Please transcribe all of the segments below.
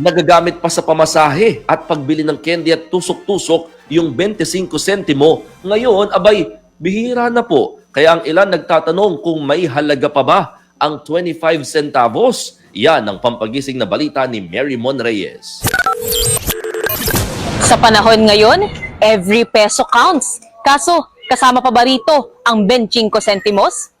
nagagamit pa sa pamasahe at pagbili ng candy at tusok-tusok yung 25 sentimo. Ngayon, abay, bihira na po. Kaya ang ilan nagtatanong kung may halaga pa ba ang 25 centavos. Yan ang pampagising na balita ni Mary Mon Reyes. Sa panahon ngayon, every peso counts. Kaso, kasama pa ba rito ang 25 centimos?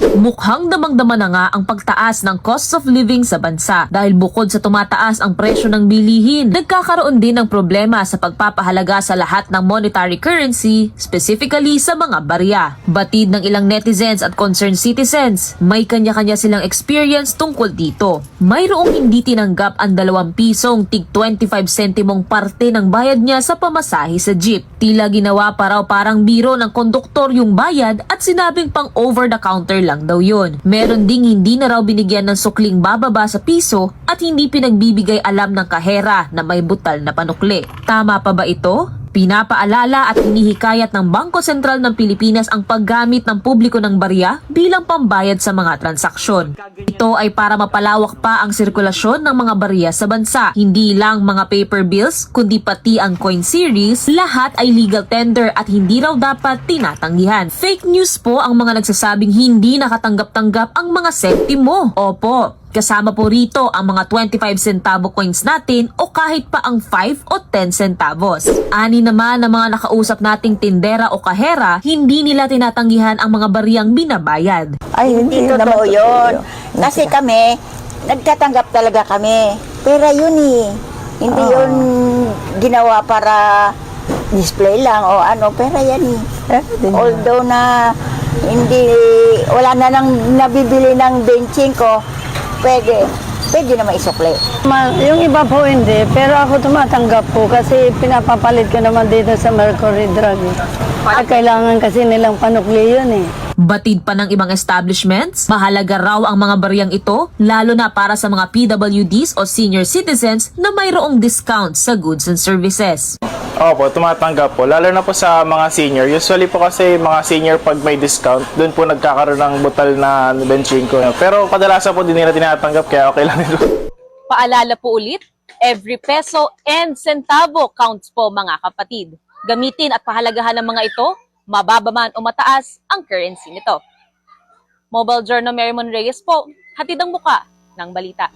Mukhang damang-dama na nga ang pagtaas ng cost of living sa bansa dahil bukod sa tumataas ang presyo ng bilihin, nagkakaroon din ng problema sa pagpapahalaga sa lahat ng monetary currency, specifically sa mga barya. Batid ng ilang netizens at concerned citizens, may kanya-kanya silang experience tungkol dito. Mayroong hindi tinanggap ang 2 pisong tig 25 sentimong parte ng bayad niya sa pamasahe sa jeep. Tila ginawa pa raw parang biro ng konduktor yung bayad at sinabing pang over the counter lang daw yun. Meron ding hindi na raw binigyan ng sukling bababa sa piso at hindi pinagbibigay alam ng kahera na may butal na panukli. Tama pa ba ito? Pinapaalala at hinihikayat ng Bangko Sentral ng Pilipinas ang paggamit ng publiko ng barya bilang pambayad sa mga transaksyon. Ito ay para mapalawak pa ang sirkulasyon ng mga barya sa bansa. Hindi lang mga paper bills, kundi pati ang coin series, lahat ay legal tender at hindi raw dapat tinatanggihan. Fake news po ang mga nagsasabing hindi nakatanggap-tanggap ang mga sentimo. Opo, Kasama po rito ang mga 25 centavo coins natin o kahit pa ang 5 o 10 centavos. Ani naman ng mga nakausap nating tindera o kahera, hindi nila tinatanggihan ang mga bariyang binabayad. Ay, Hindi hindi, naman totoo yun. totoo Kasi kami, nagtatanggap talaga kami. Pero yun eh. Hindi Ah. yun ginawa para display lang o ano. Pero yan eh. Eh. Although na hindi, wala na nang nabibili ng benching ko, pwede. Pwede naman isukli. Ma, yung iba po hindi, pero ako tumatanggap po kasi pinapapalit ko naman dito sa Mercury Drug. Eh. Ah, Kailangan kasi nilang panukli yun eh. Batid pa ng ibang establishments, mahalaga raw ang mga bariyang ito, lalo na para sa mga PWDs o senior citizens na mayroong discount sa goods and services. Opo, tumatanggap po. Lalo na po sa mga senior. Usually po kasi mga senior pag may discount, doon po nagkakaroon ng butal na benching ko. Pero kadalasan po din nila tinatanggap kaya okay lang nito. Paalala po ulit, every peso and centavo counts po mga kapatid. Gamitin at pahalagahan ng mga ito, mababa man o mataas ang currency nito. Mobile Journal Mary Reyes po, hatid ang muka ng balita.